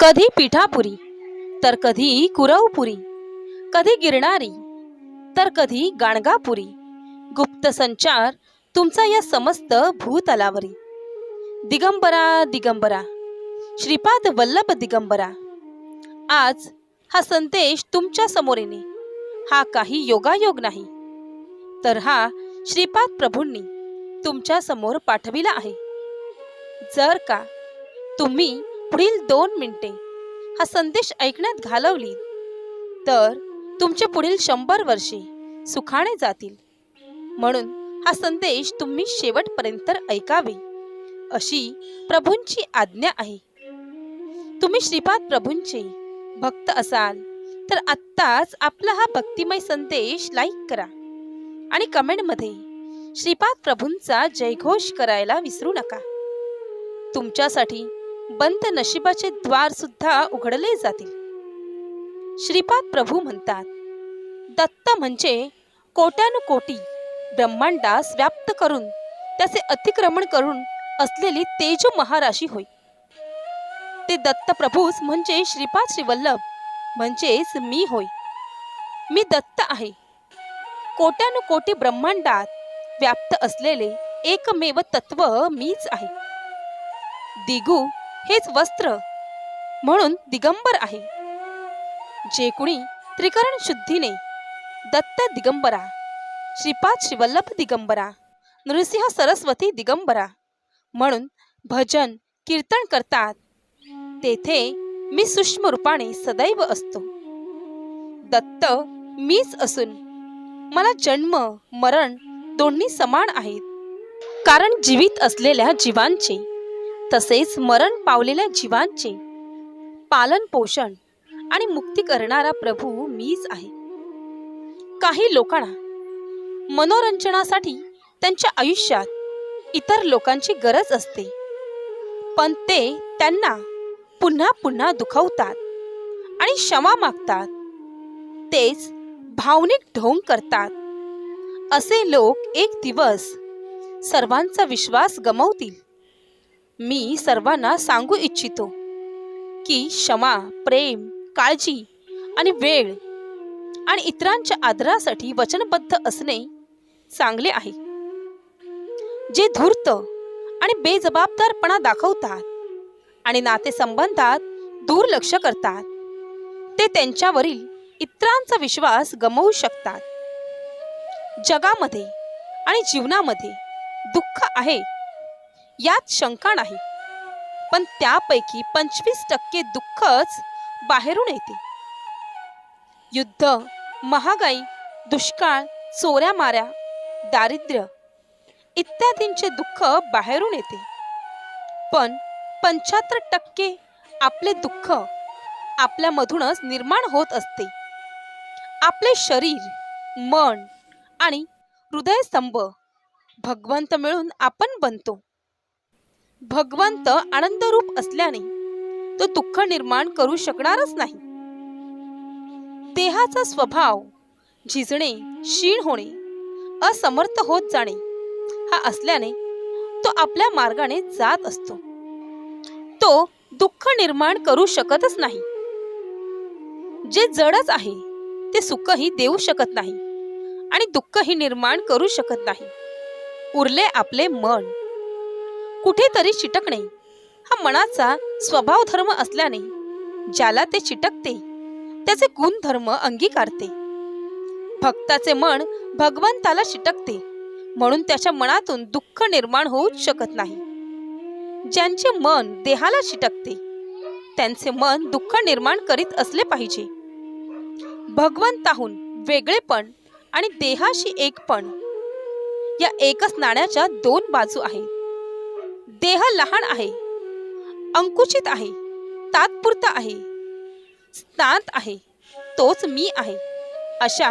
कधी पिठापुरी तर कधी कुरवपुरी कधी गिरणारी तर कधी गाणगापुरी. गुप्त संचार तुमचा या समस्त भूतलावरी. दिगंबरा दिगंबरा श्रीपाद वल्लभ दिगंबरा. आज हा संदेश तुमच्यासमोर येणे हा काही योगायोग नाही तर हा श्रीपाद प्रभूंनी तुमच्यासमोर पाठविला आहे. जर का तुम्ही पुढील दोन मिनिटे हा संदेश ऐकण्यात घालवली तर तुमचे पुढील शंभर वर्षे सुखाने जातील. म्हणून हा संदेश तुम्ही शेवटपर्यंत ऐकावे अशी प्रभूंची आज्ञा आहे. तुम्ही श्रीपाद प्रभूंचे भक्त असाल तर आत्ताच आपला हा भक्तिमय संदेश लाईक करा आणि कमेंटमध्ये श्रीपाद प्रभूंचा जयघोष करायला विसरू नका. तुमच्यासाठी बंद नशिबाचे द्वार सुद्धा उघडले जातील. श्रीपाद प्रभू म्हणतात दत्त म्हणजे कोट्यानुकोटी ब्रह्मांडास व्याप्त करून त्याचे अतिक्रमण करून असलेली तेजो महाराशी होय. ते दत्त प्रभूस म्हणजे श्रीपाद श्रीवल्लभ म्हणजेच मी होय. मी दत्त आहे. कोट्यानुकोटी ब्रह्मांडात व्याप्त असलेले एकमेव तत्व मीच आहे. दिगू हेच वस्त्र म्हणून दिगंबर आहे. जे कुणी त्रिकरण शुद्धीने दत्त दिगंबरा श्रीपाद श्रीवल्लभ दिगंबरा नृसिंह सरस्वती दिगंबरा म्हणून भजन कीर्तन करतात. तेथे मी सूक्ष्म रूपाने सदैव असतो. दत्त मीच असून मला जन्म मरण दोन्ही समान आहेत. कारण जीवित असलेल्या जीवांचे तसेच मरण पावलेल्या जीवांचे. पालन पोषण आणि मुक्ती करणारा प्रभू मीच आहे. काही लोकांना मनोरंजनासाठी त्यांच्या आयुष्यात इतर लोकांची गरज असते. पण ते त्यांना पुन्हा पुन्हा दुखवतात आणि क्षमा मागतात. तेच भावनिक ढोंग करतात. असे लोक एक दिवस सर्वांचा विश्वास गमवतील. मी सर्वांना सांगू इच्छितो की क्षमा प्रेम काळजी आणि वेळ आणि इतरांच्या आदरासाठी वचनबद्ध असणे चांगले आहे. जे धूर्त आणि बेजबाबदारपणा दाखवतात आणि नातेसंबंधात दुर्लक्ष करतात ते त्यांच्यावरील इतरांचा विश्वास गमावू शकतात. जगामध्ये आणि जीवनामध्ये दुःख आहे यात शंका नाही. पण त्यापैकी पंचवीस टक्के दुःखच बाहेरून येते. युद्ध महागाई दुष्काळ चोऱ्या माऱ्या दारिद्र्य इत्यादींचे दुःख बाहेरून येते. पण पंच्याहत्तर टक्के आपले दुःख आपल्यामधूनच निर्माण होत असते. आपले शरीर मन आणि हृदयस्तंभ भगवंत मिळून आपण बनतो. भगवंत आनंदरूप असल्याने तो दुःख निर्माण करू शकणारच नाही. देहाचा स्वभाव झिजणे क्षीण होणे असमर्थ होत जाणे हा असल्याने तो आपल्या मार्गाने जात असतो. तो दुःख निर्माण करू शकतच नाही. जे जडच आहे ते सुखही देऊ शकत नाही आणि दुःखही निर्माण करू शकत नाही. उरले आपले मन. कुठेतरी चिटकणे. हा मनाचा स्वभाव धर्म असल्याने ज्याला ते चिटकते त्याचे गुणधर्म अंगीकारते. भक्ताचे मन भगवंताला चिटकते म्हणून त्याच्या मनातून दुःख निर्माण होऊच शकत नाही. ज्यांचे मन देहाला चिटकते त्यांचे मन दुःख निर्माण करीत असले पाहिजे. भगवंताहून वेगळेपण आणि देहाशी एकपण या एकच नाण्याच्या दोन बाजू आहेत. देह लहान आहे अंकुचित आहे तात्पुरता आहे स्नात आहे तोच मी आहे अशा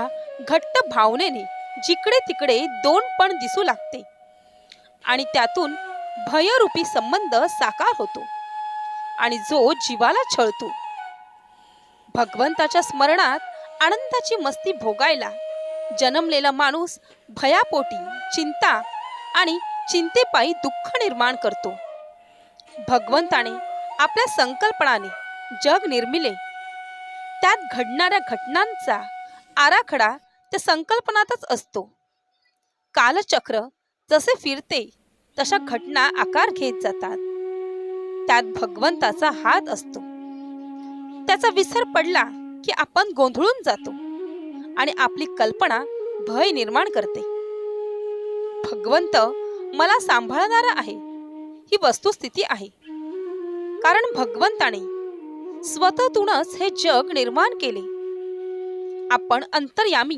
घट्ट भावनेने जिकडे तिकडे दोन पण दिसू लागते. आणि त्यातून भयरूपी संबंध साकार होतो आणि जो जीवाला छळतो. भगवंताच्या स्मरणात आनंदाची मस्ती भोगायला जन्मलेला माणूस भयापोटी चिंता आणि चिंतेपायी दुःख निर्माण करतो. भगवंताने आपल्या संकल्पनाने जग निर्मिले. त्यात घडणाऱ्या घटनांचा आराखडा त्या संकल्पनातच असतो. कालचक्र जसे फिरते तशा घटना आकार घेत जातात. त्यात भगवंताचा हात असतो. त्याचा विसर पडला की आपण गोंधळून जातो आणि आपली कल्पना भय निर्माण करते. भगवंत मला सांभाळणारा आहे. ही वस्तुस्थिती आहे. कारण भगवंताने स्वतःतूनच हे जग निर्माण केले. आपण अंतर्यामी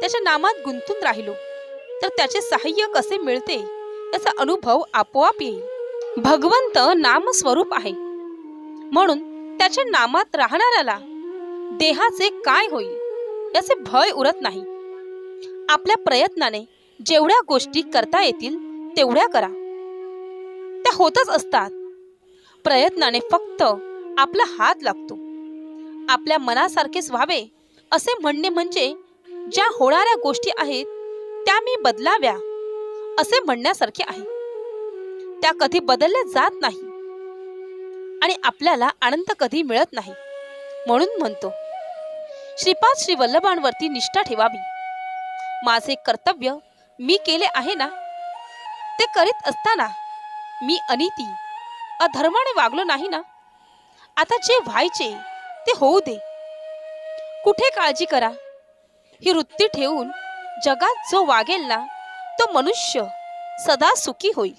त्याच्या नामात गुंतून राहिलो. तर त्याचे सहाय्य कसे मिळते याचा अनुभव आपोआप येईल. भगवंत नामस्वरूप आहे. म्हणून त्याच्या नामात राहणाऱ्याला देहाचे काय होईल याचे भय उरत नाही. आपल्या प्रयत्नाने जेवढ्या गोष्टी करता येतील तेवढ्या करा. त्या होतच असतात. प्रयत्नाने फक्त आपला हात लागतो. आपल्या मनासारखेच व्हावे असे म्हणणे म्हणजे ज्या होणाऱ्या गोष्टी आहेत त्या मी बदलाव्या असे म्हणण्यासारखे आहे. त्या कधी बदलल्या जात नाही आणि आपल्याला आनंद कधी मिळत नाही म्हणून म्हणतो. श्रीपाद श्री वल्लभांवरती निष्ठा ठेवावी. माझे कर्तव्य मी केले आहे ना? ते करीत असताना मी अनिती अधर्माने वागलो नाही ना? आता जे व्हायचे ते होऊ दे. कुठे काळजी करा? ही वृत्ती ठेवून जगात जो वागेल ना तो मनुष्य सदा सुखी होईल.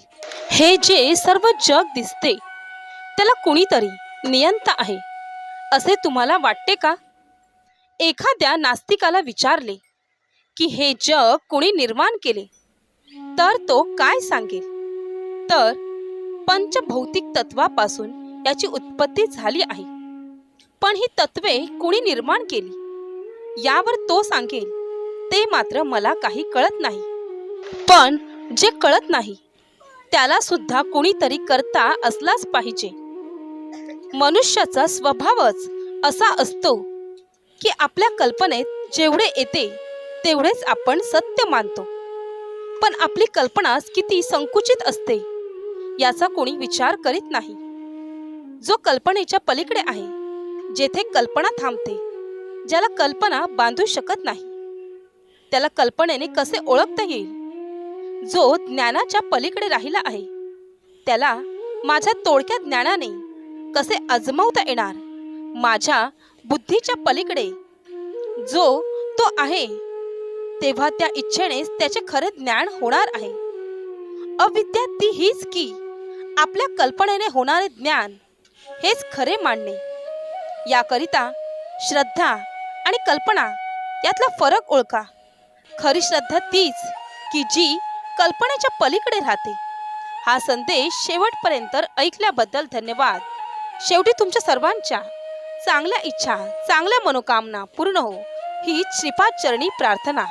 हे जे सर्व जग दिसते त्याला कुणीतरी नियंता आहे असे तुम्हाला वाटते का? एखाद्या नास्तिकाला विचारले की हे जग कोणी निर्माण केले? तर तो काय सांगेल? तर पंचभौतिक तत्वापासून याची उत्पत्ती झाली आहे. पण ही तत्वे कुणी निर्माण केली? यावर तो सांगेल ते मात्र मला काही कळत नाही. पण जे कळत नाही त्याला सुद्धा कुणीतरी करता असलाच पाहिजे. मनुष्याचा स्वभावच असा असतो की आपल्या कल्पनेत जेवढे येते तेवढेच आपण सत्य मानतो. पण आपली कल्पनाच किती संकुचित असते याचा कोणी विचार करीत नाही. जो कल्पनेच्या पलीकडे आहे जेथे कल्पना थांबते ज्याला कल्पना बांधू शकत नाही त्याला कल्पनेने कसे ओळखता येईल? जो ज्ञानाच्या पलीकडे राहिला आहे त्याला माझ्या तोडक्या ज्ञानाने कसे अजमावता येणार? माझ्या बुद्धीच्या पलीकडे जो तो आहे तेव्हा त्या इच्छेनेच त्याचे खरे ज्ञान होणार आहे. अविद्या ती हीच की आपल्या कल्पनेने होणारे ज्ञान हेच खरे मानणे. याकरिता श्रद्धा आणि कल्पना यातला फरक ओळखा. खरी श्रद्धा तीच की जी कल्पनेच्या पलीकडे राहते. हा संदेश शेवटपर्यंत ऐकल्याबद्दल धन्यवाद. शेवटी तुमच्या सर्वांच्या चांगल्या इच्छा चांगल्या मनोकामना पूर्ण हो. ही श्रीपाद चरणी प्रार्थना.